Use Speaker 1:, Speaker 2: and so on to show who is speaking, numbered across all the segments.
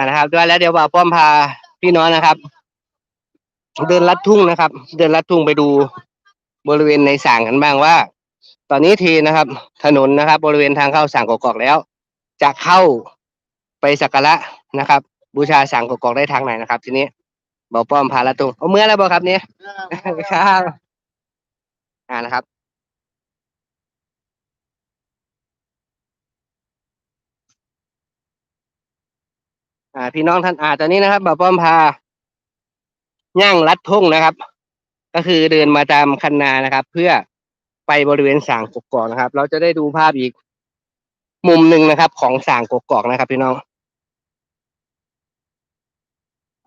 Speaker 1: อ่านะครับด้วยแล้วเดี๋ยวบ่าวป้อมพาพี่น้องนะครับ เดินลัดทุ่งนะครับ เดินลัดทุ่งไปดูบริเวณในสางกันบ้างว่า ตอนนี้ทีนะครับ ถนนนะครับ บริเวณทางเข้าสางกอกๆแล้ว จะเข้าไปสักการะนะครับ บูชาสางกอกๆได้ทางไหนนะครับ ทีนี้บ่าวป้อมพาลัดทุ่งเอาเมื่อแล้วบ่ครับเนี่ยครับ อ่านะครับ อ่า พี่น้องท่านอ่าตอนนี้นะครับบ่าวป้อมพาย่างลัดทุ่งนะครับ ก็คือเดินมาตามคันนานะครับ เพื่อไปบริเวณสางกกอกนะครับ เราจะได้ดูภาพอีก มุมหนึ่งนะครับ ของสางกกอกนะครับ พี่น้อง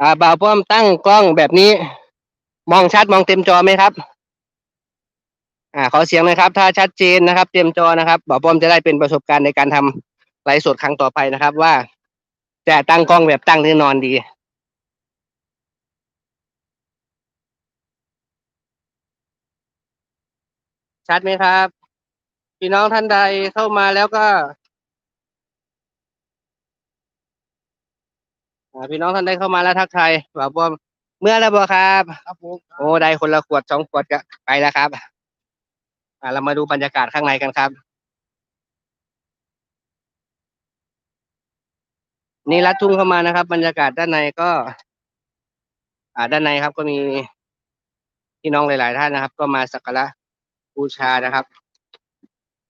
Speaker 1: อ่าบ่าวป้อมตั้งกล้องแบบนี้ มองชัดมองเต็มจอไหมครับ อ่า ขอเสียงนะครับ ถ้าชัดเจนนะครับ เต็มจอนะครับบ่าวป้อมจะได้เป็นประสบการณ์ในการทำไลฟ์สดครั้งต่อไปนะครับ ว่า จะตั้งกล้องแบบตั้งหรือนอนดี ชัดไหมครับ พี่น้องท่านใดเข้ามาแล้วก็อ่าพี่น้องท่านใดเข้ามาแล้วทักทายบ่าวป้อมเมื่อแล้วบ่ครับ
Speaker 2: ครับผม
Speaker 1: โอ้ได้คนละขวดสองขวดก็ไปแล้วครับอ่าเรามาดูบรรยากาศข้างในกันครับ นี่ลัดทุ่งเข้ามานะครับ บรรยากาศด้านในก็ อ่าด้านในครับ ก็มีพี่น้องหลาย ๆ ท่านนะครับ ก็มาสักการะบูชานะครับ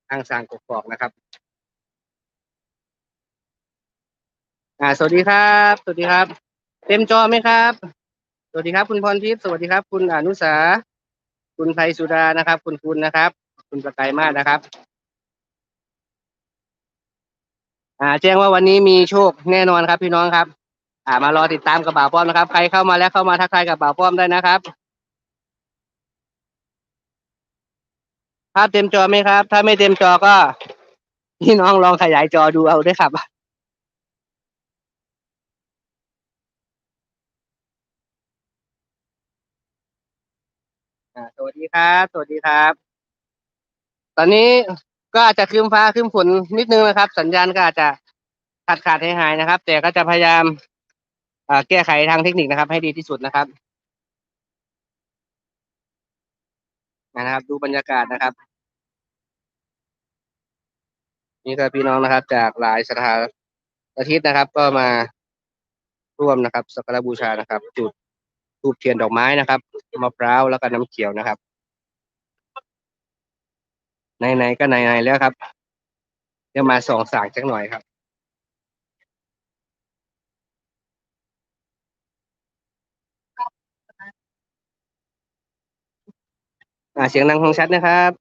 Speaker 1: ทางสางกกอกนะครับ อ่า สวัสดีครับ สวัสดีครับ เต็มจอไหมครับ สวัสดีครับ คุณพรทิพย์สวัสดีครับ คุณอนุสาคุณไทยสุดานะครับ คุณคุณนะครับ คุณประกายมาศนะครับ อ่า แจ้งว่าวันนี้มีโชคแน่นอนครับ พี่น้องครับ อ่ามารอติดตามกับบ่าวป้อมนะครับ ใครเข้ามาแล้วเข้ามาทักทายกับบ่าวป้อมได้นะครับ ภาพเต็มจอไหมครับ ถ้าไม่เต็มจอก็ พี่น้องลองขยายจอดูเอาด้วยครับอ่าสวัสดีครับ สวัสดีครับ ตอนนี้ ก็อาจจะครึ้มฟ้าครึ้มฝนนิดนึงนะครับ สัญญาณก็อาจจะขาดขาดหายหายนะครับ แต่ก็จะพยายามแก้ไขทางเทคนิคนะครับ ให้ดีที่สุดนะครับนะครับ ดูบรรยากาศนะครับ นี่ก็พี่น้องนะครับ จากหลายสถานอาทิตย์นะครับ ก็มาร่วมนะครับสักการบูชานะครับ จุดทูบเทียนดอกไม้นะครับมะพร้าวแล้วก็น้ำเขียวนะครับ ไหนๆก็ไหนๆแล้วครับเดี๋ยวมาส่องสางจักหน่อยครับอ่าเสียงดังคงชัดนะครับ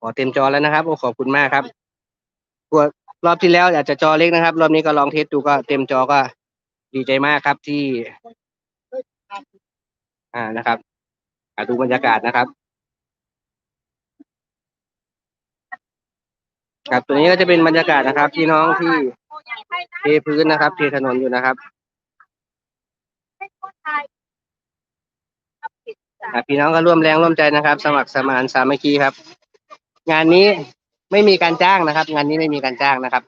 Speaker 1: ขอเต็มจอแล้วนะครับโอ้ขอบคุณมากครับตัวรอบที่แล้วอาจจะจอเล็กนะครับ รอบนี้ก็ลองเทสดูก็เต็มจอก็ดีใจมากครับที่ อ่านะครับอดูบรรยากาศนะครับ ครับตัวนี้ก็จะเป็นบรรยากาศนะครับ พี่น้องที่เทพื้นนะครับเทถนนอยู่นะครับพี่น้องก็ร่วมแรงร่วมใจนะครับ สมัครสมานสามัคคีครับ งานนี้ไม่มีการจ้างนะครับ งานนี้ไม่มีการจ้างนะครับ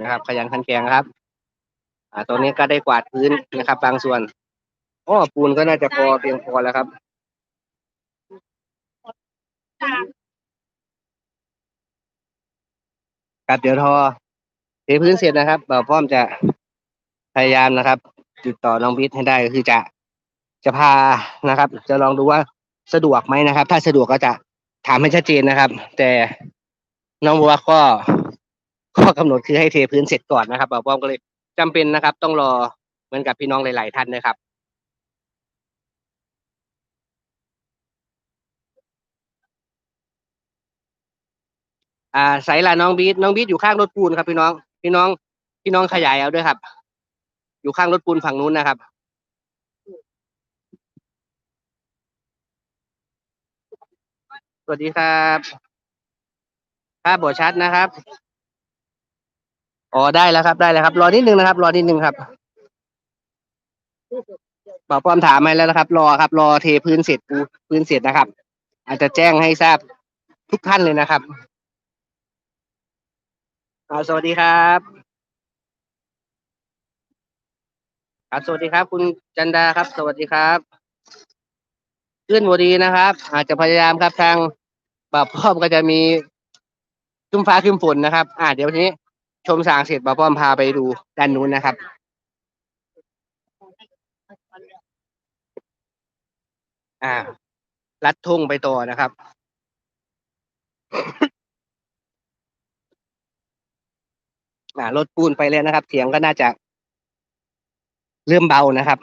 Speaker 1: นะครับ ขยันขันแข็งครับ อ่าตรงนี้ก็ได้กวาดพื้นนะครับ บางส่วนอ้อปูนก็น่าจะพอเพียงพอแล้วครับ ครับเดี๋ยวทอเทพื้นเสร็จนะครับเราพร้อมจะพยายามนะครับ ติดต่อน้องพิษให้ได้ก็คือจะจะพานะครับ จะลองดูว่าสะดวกไหมนะครับ ถ้าสะดวกก็จะถามให้ชัดเจนนะครับ แต่น้องบอกว่าก็ข้อกำหนดคือให้เทพื้นเสร็จก่อนนะครับเราพร้อมก็เลยจำเป็นนะครับ ต้องรอเหมือนกับพี่น้องหลาย ๆ ท่านนะครับ อ่าใส่ละน้องบีทน้องบีทอยู่ข้างรถปูนครับพี่น้อง พี่น้อง พี่น้องขยายเอาด้วยครับ อยู่ข้างรถปูนฝั่งนู้นนะครับ สวัสดีครับภาพบทชัดนะครับอ๋อได้แล้วครับได้แล้วครับ รอนิดนึงนะครับ รอนิดนึงครับบอกป้อมถามมาแล้วนะครับ รอครับ รอเทพื้นเสร็จปูพื้นเสร็จนะครับ อาจจะแจ้งให้ทราบทุกท่านเลยนะครับ อาสวัสดีครับครับ สวัสดีครับ คุณจันดาครับ สวัสดีครับขึ้นบดีนะครับ อาจจะพยายามครับทางบ่าวป้อมก็จะมีครึ้มฟ้าครึ้มฝนนะครับ อ่าเดี๋ยววันนี้ชมสางเสร็จบ่าวป้อมพาไปดูด้านนู้นนะครับอ่าลัดทุ่งไปต่อนะครับ อ่ารถปูนไปแล้วนะครับ เสียงก็น่าจะ เริ่มเบานะครับ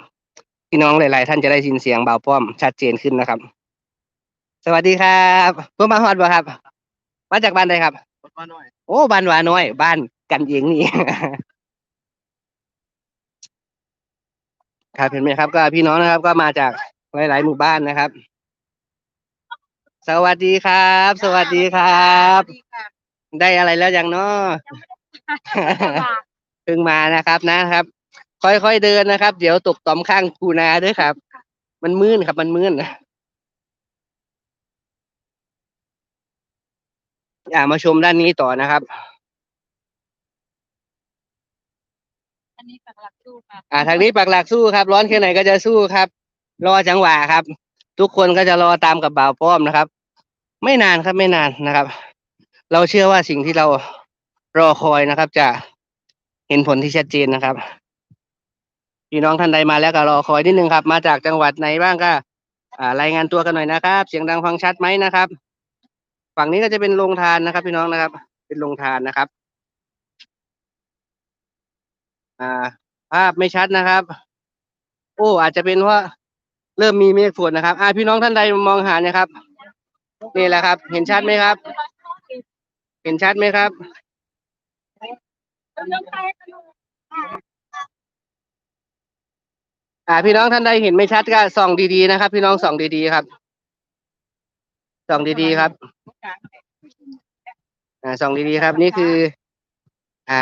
Speaker 1: พี่น้องหลาย ๆ ท่านจะได้ยินเสียงเบาป้อมชัดเจนขึ้นนะครับ สวัสดีครับเพื่อมาฮอดบ่ครับ มาจากบ้านใดครับ
Speaker 2: มาหน่อย
Speaker 1: โอ้บ้านวาน้อย บ้านกันเองนี่ ครับเห็นไหมครับ ก็พี่น้องนะครับ ก็มาจากหลาย ๆ หมู่บ้านนะครับ สวัสดีครับ สวัสดีครับ ได้อะไรแล้วยังเนาะ เพิ่งมานะครับนะครับ ค่อยๆเดินนะครับ เดี๋ยวตกต่อมข้างคูนาด้วยครับ มันมืนครับ มันมืนอ่ามาชมด้านนี้ต่อนะครับ
Speaker 3: อันนี้ปักหลักสู้ค่ะ
Speaker 1: อ่าทางนี้ปักหลักสู้ครับ ร้อนแค่ไหนก็จะสู้ครับ รอจังหวะครับ ทุกคนก็จะรอตามกับบ่าวป้อมนะครับ ไม่นานครับไม่นานนะครับ เราเชื่อว่าสิ่งที่เรา รอคอยนะครับ จะเห็นผลที่ชัดเจนนะครับพี่น้องท่านใดมาแล้วก็รอคอยนิดนึงครับ มาจากจังหวัดไหนบ้างก็รายงานตัวกันหน่อยนะครับ เสียงดังฟังชัดไหมนะครับ ฝั่งนี้ก็จะเป็นโรงทานนะครับ พี่น้องนะครับ เป็นโรงทานนะครับ อ่า ภาพไม่ชัดนะครับ โอ้อาจจะเป็นเพราเริ่มมีเมฆฝนนะครับ อ่าพี่น้องท่านใดมองหาเนี่ยครับนี่แหละครับ เห็นชัดไหมครับ เห็นชัดไหมครับ อ่า พี่น้องท่านใดเห็นไม่ชัดก็ส่องดีๆนะครับ พี่น้องส่องดีๆครับส่องดีๆครับ อ่าส่องดีๆครับ นี่คือ อ่า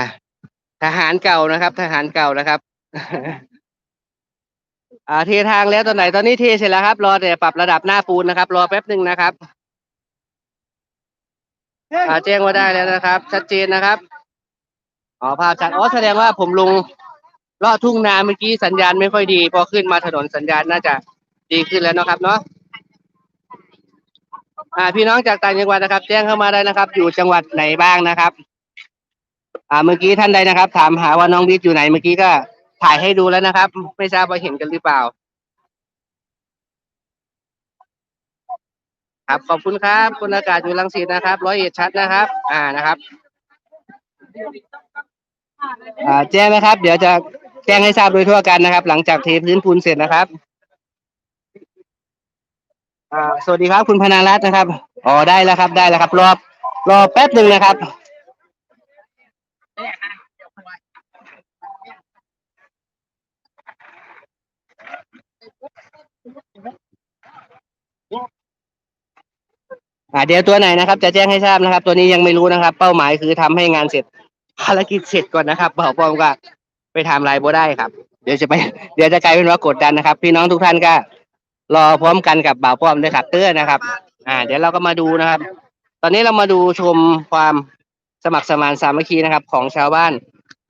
Speaker 1: ทหารเก่านะครับ ทหารเก่านะครับอ่าเททางแล้วตอนไหนตอนนี้เทเสร็จแล้วครับ รอแต่ปรับระดับหน้าปูนนะครับ รอแป๊บหนึ่งนะครับอ่าแจ้งว่าได้แล้วนะครับ ชัดเจนนะครับ อ๋อภาพชัดอ๋อแสดงว่าผมลงลอดทุ่งนาเมื่อกี้สัญญาณไม่ค่อยดี พอขึ้นมาถนนสัญญาณน่าจะดีขึ้นแล้วเนาะครับเนาะอ่าพี่น้องจากต่างจังหวัดนะครับ แจ้งเข้ามาได้นะครับ อยู่จังหวัดไหนบ้างนะครับ อ่าเมื่อกี้ท่านใดนะครับ ถามหาว่าน้องบิ๊กอยู่ไหนเมื่อกี้ก็ถ่ายให้ดูแล้วนะครับ ไม่ทราบว่าเห็นกันหรือเปล่า ครับขอบคุณครับคุณอากาศอยู่ลังสิตนะครับร้อยเอ็ดชัดนะครับ อ่านะครับ อ่าแจ้งนะครับ เดี๋ยวจะแจ้งให้ทราบโดยทั่วกันนะครับ หลังจากเทพื้นปูนเสร็จนะครับอ่าสวัสดีครับคุณพนารัตน์นะครับอ๋อได้แล้วครับได้แล้วครับ รอรอแป๊บหนึ่งนะครับอ่าเดี๋ยวตัวไหนนะครับ จะแจ้งให้ทราบนะครับ ตัวนี้ยังไม่รู้นะครับ เป้าหมายคือทำให้งานเสร็จ ภารกิจเสร็จก่อนนะครับเป่าป้อมก็ไปทำลายโบได้ครับ เดี๋ยวจะไป เดี๋ยวจะกลายเป็นว่ากดดันนะครับ พี่น้องทุกท่านก็รอพร้อมกันกับบ่าวป้อมด้วยครับเตื้อนะครับ อ่า เดี๋ยวเราก็มาดูนะครับ ตอนนี้เรามาดูชมความสมัครสมานสามัคคีนะครับ ของชาวบ้าน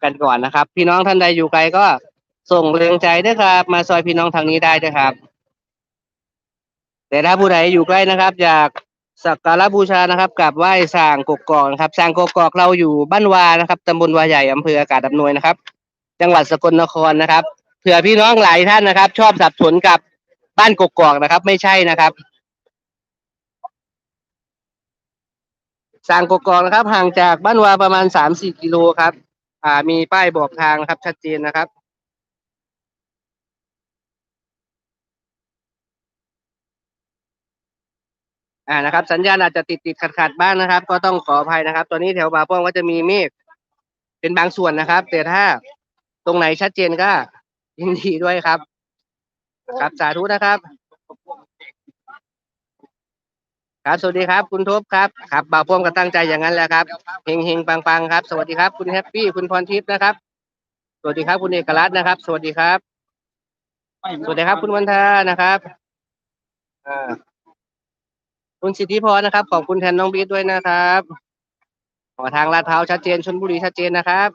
Speaker 1: กันก่อนนะครับ พี่น้องท่านใดอยู่ไกลก็ส่งแรงใจด้วยครับ มาซอยพี่น้องทางนี้ได้ด้วยครับ แต่ถ้าผู้ใดอยู่ใกล้นะครับ อยาก สักการะบูชานะครับกับไหว้สร้างกกอกนะครับสร้างกกอกเราอยู่บ้านวานะครับตำบลวาใหญ่อำเภออากาศอำนวยนะครับ จังหวัดสกลนครนะครับเผื่อพี่น้องหลายท่านนะครับ ชอบสับสนกับบ้านกกอกนะครับ ไม่ใช่นะครับสร้างกกอกนะครับ ห่างจากบ้านวาประมาณสามสี่กิโลครับ อ่ามีป้ายบอกทางนะครับ ชัดเจนนะครับ อ่านะครับ สัญญาณอาจจะติดติดขัดขัดบ้างนะครับ ก็ต้องขออภัยนะครับ ตอนนี้แถวบาป้องก็จะมีเมฆเป็นบางส่วนนะครับ แต่ถ้าตรงไหนชัดเจนก็ยินดีด้วยครับ ครับสาธุนะครับ ครับสวัสดีครับ คุณทบครับครับบ่าวพ่วงก็ตั้งใจอย่างนั้นแหละครับเฮงเฮงปังปังครับ สวัสดีครับ คุณแฮปปี้คุณพรทิพย์นะครับ สวัสดีครับ คุณเอกรัตน์นะครับ สวัสดีครับสวัสดีครับ คุณวันทานะครับอ่า คุณสิทธิพรนะครับ ขอบคุณแทนน้องบีด้วยนะครับขอทางลาดพร้าวชัดเจนชลบุรีชัดเจนนะครับ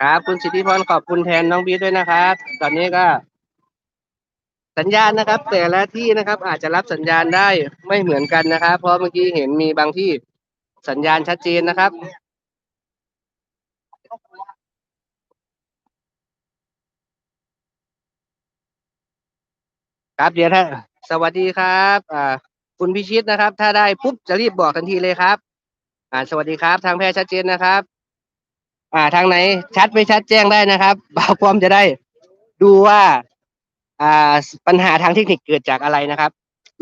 Speaker 1: ครับคุณสิทธิพรขอบคุณแทนน้องบีด้วยนะครับ ตอนนี้ก็ สัญญาณนะครับ แต่ละที่นะครับ อาจจะรับสัญญาณได้ไม่เหมือนกันนะครับ เพราะเมื่อกี้เห็นมีบางที่สัญญาณชัดเจนนะครับ ครับเดี๋ยวถ้าสวัสดีครับอ่าคุณพิชิตนะครับ ถ้าได้ปุ๊บจะรีบบอกทันทีเลยครับ อ่าสวัสดีครับ ทางแพทย์ชัดเจนนะครับ อ่าทางไหนชัดไม่ชัดแจ้งได้นะครับบ่าวพร้อมจะได้ดูว่าอ่าปัญหาทางเทคนิคเกิดจากอะไรนะครับ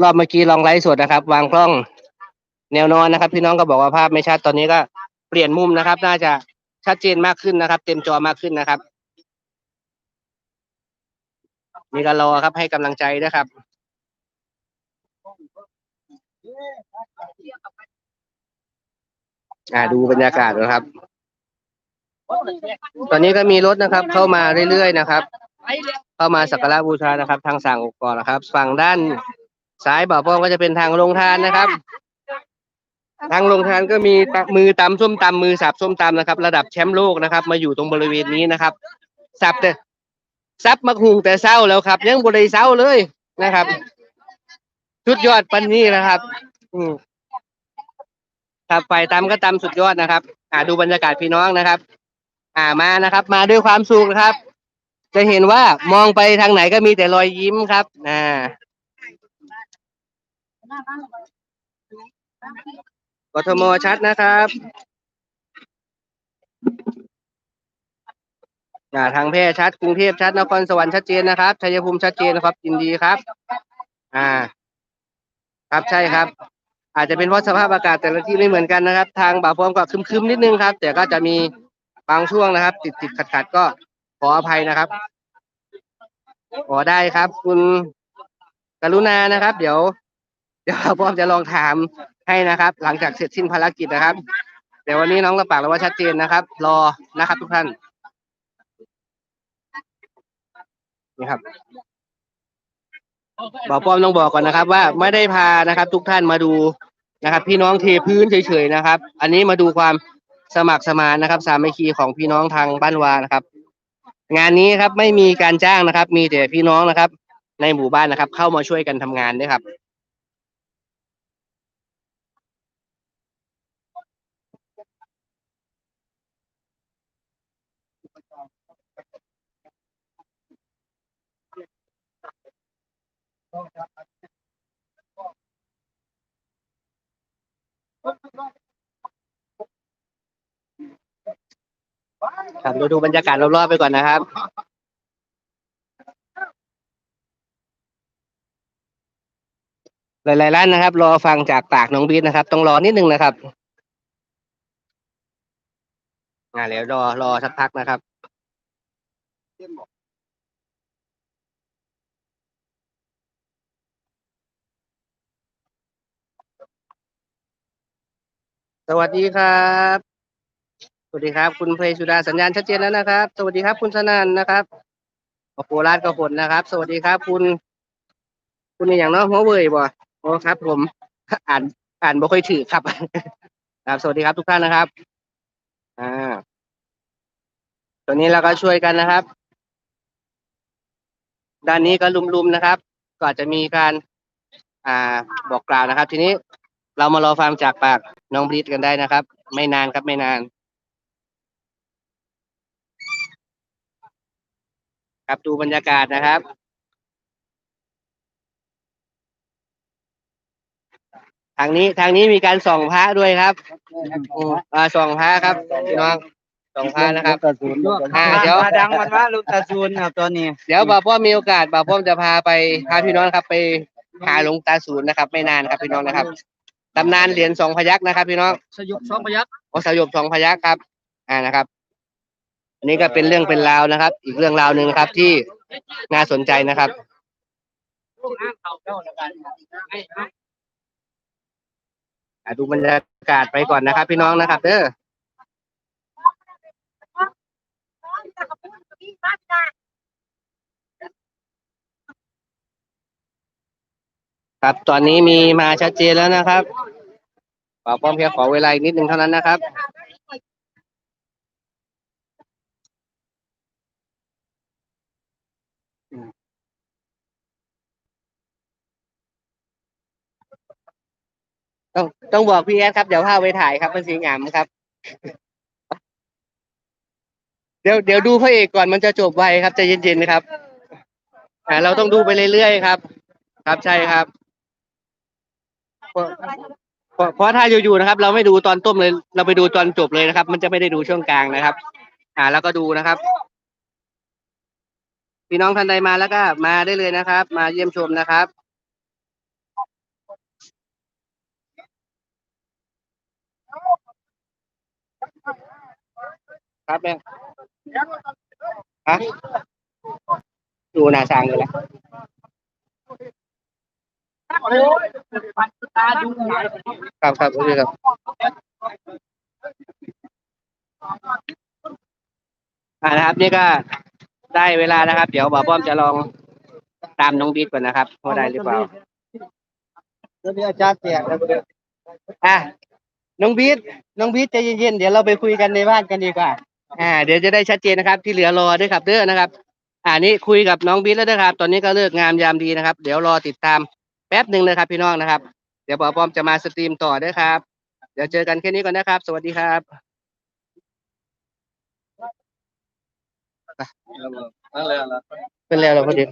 Speaker 1: รอบเมื่อกี้ลองไลฟ์สดนะครับ วางกล้องแนวนอนนะครับ พี่น้องก็บอกว่าภาพไม่ชัดตอนนี้ก็เปลี่ยนมุมนะครับ น่าจะชัดเจนมากขึ้นนะครับ เต็มจอมากขึ้นนะครับ นี่ก็รอครับให้กำลังใจนะครับอ่าดูบรรยากาศนะครับ ตอนนี้ก็มีรถนะครับ เข้ามาเรื่อยๆนะครับ เข้ามาสักการะบูชานะครับ ทางสั่งอุกรณ์นะครับ ฝั่งด้านซ้ายบ่าวป้องก็จะเป็นทางลงทานนะครับ ทางลงทานก็มีมือตำส้มตำมือสับส้มตำนะครับ ระดับแชมป์โลกนะครับ มาอยู่ตรงบริเวณนี้นะครับ สับแต่ ซับมักหุงแต่เศร้าแล้วครับ ยังบริเศร้าเลยนะครับสุดยอดปันนี้นะครับ อืมครับไฟตำก็ตำสุดยอดนะครับ อ่าดูบรรยากาศพี่น้องนะครับ อ่ามานะครับ มาด้วยความสุขนะครับ จะเห็นว่ามองไปทางไหนก็มีแต่รอยยิ้มครับอ่ากทมชัดนะครับ อ่าทางแพร่ชัดกรุงเทพชัดนครสวรรค์ชัดเจนนะครับชัยภูมิชัดเจนนะครับยินดีครับ อ่า ครับใช่ครับ อาจจะเป็นเพราะสภาพอากาศแต่ละที่ไม่เหมือนกันนะครับ ทางบ่าวพร้อมก็คึมๆนิดนึงครับ แต่ก็จะมีบางช่วงนะครับ ติดติดขัดขัดๆก็ขออภัยนะครับขอได้ครับ คุณกรุณานะครับ เดี๋ยว เดี๋ยวบ่าวพร้อมจะลองถามให้นะครับ หลังจากเสร็จสิ้นภารกิจนะครับ แต่วันนี้น้องกระปากแล้วว่าชัดเจนนะครับ รอนะครับทุกท่าน นะครับบอกป้อมต้องบอกก่อนนะครับ ว่าไม่ได้พานะครับ ทุกท่านมาดูนะครับ พี่น้องเทพื้นเฉยๆนะครับ อันนี้มาดูความสมัครสมานนะครับ สามัคคีของพี่น้องทางบ้านวานะครับ งานนี้ครับไม่มีการจ้างนะครับ มีแต่พี่น้องนะครับ ในหมู่บ้านนะครับ เข้ามาช่วยกันทำงานด้วยครับ ครับเราดูบรรยากาศรอบๆไปก่อนนะครับ หลายๆร้านนะครับ รอฟังจากปากน้องบีทนะครับ ต้องรอนิดนึงนะครับอ่าเดี๋ยวรอรอสักพักนะครับ สวัสดีครับ สวัสดีครับ คุณเพลสุดาสัญญาณชัดเจนแล้วนะครับ สวัสดีครับ คุณสนันนะครับโคราชกผลนะครับ สวัสดีครับ คุณ คุณอย่างเนาะหัวเว่ยบ่โอ้ครับ ผม อ่านอ่านบ่ค่อยถือครับ ครับ สวัสดีครับทุกท่านนะครับ อ่าตัวนี้เราก็ช่วยกันนะครับ ด้านนี้ก็ลุมๆนะครับ ก็จะมีการ อ่าบอกกล่าวนะครับ ทีนี้ เรามารอฟังจากปากน้องบริดกันได้นะครับ ไม่นานครับไม่นาน ครับดูบรรยากาศนะครับทางนี้ทางนี้มีการส่องพระด้วยครับอืมอ่าส่องพระครับพี่น้องส่องพระนะครับอ่าเดี๋ยว
Speaker 2: ดังมันว่าลูกตาซูนครับตอนนี้
Speaker 1: เดี๋ยวบ่าวพ่อมีโอกาสบ่าวพ่อจะพาไปพาพี่น้องครับ ไปหาหลวงตาศูนย์นะครับ ไม่นานครับพี่น้องนะครับ ตำนานเหรียญสองพยักนะครับ พี่น้อง
Speaker 2: สยบสองพยัก
Speaker 1: โอสยบสองพยักครับ อ่านะครับ อันนี้ก็เป็นเรื่องเป็นราวนะครับ อีกเรื่องราวหนึ่งนะครับ ที่น่าสนใจนะครับอ่าดูบรรยากาศไปก่อนนะครับ พี่น้องนะครับ เด้อ ครับตอนนี้มีมาชัดเจนแล้วนะครับขอป้อมเพียงขอเวลาอีกนิดนึงเท่านั้นนะครับ ต้องต้องบอกพี่แอดครับ เดี๋ยวพาไปถ่ายครับมันสีงามครับ เดี๋ยวเดี๋ยวดูพระเอกก่อนมันจะจบไวครับใจเย็นๆนะครับอ่เราต้องดูไปเรื่อยๆครับ ครับใช่ครับ เพราะเพราะถ้าอยู่ๆนะครับ เราไม่ดูตอนต้มเลย เราไปดูตอนจบเลยนะครับ มันจะไม่ได้ดูช่วงกลางนะครับ อ่า แล้วก็ดูนะครับ พี่น้องท่านใดมาแล้วก็ มาได้เลยนะครับ มาเยี่ยมชมนะครับครับแม่ฮะดูหนาสางเลยแล้ว ครับครับโอเคครับ อ่านะครับ นี่ก็ได้เวลานะครับ เดี๋ยวบ่าวป้อมจะลองตามน้องบิ๊กก่อนนะครับว่าได้หรือเปล่า
Speaker 2: เดี๋ยวอาจารย์แจกแล้วเดี๋ยว
Speaker 1: อะน้องบีทน้องบีทใจเย็นๆเดี๋ยวเราไปคุยกันในบ้านกันดีกว่า อ่า เดี๋ยวจะได้ชัดเจนนะครับ ที่เหลือรอด้วยครับเด้อนะครับ อ่านี่คุยกับน้องบีทแล้วนะครับ ตอนนี้ก็เลิกงามยามดีนะครับ เดี๋ยวรอติดตาม แป๊บหนึ่งเลยครับพี่น้องนะครับ เดี๋ยวปอปอมจะมาสตรีมต่อด้วยครับ เดี๋ยวเจอกันแค่นี้ก่อนนะครับ สวัสดีครับ
Speaker 2: เป็
Speaker 1: นแล้วเราพอดี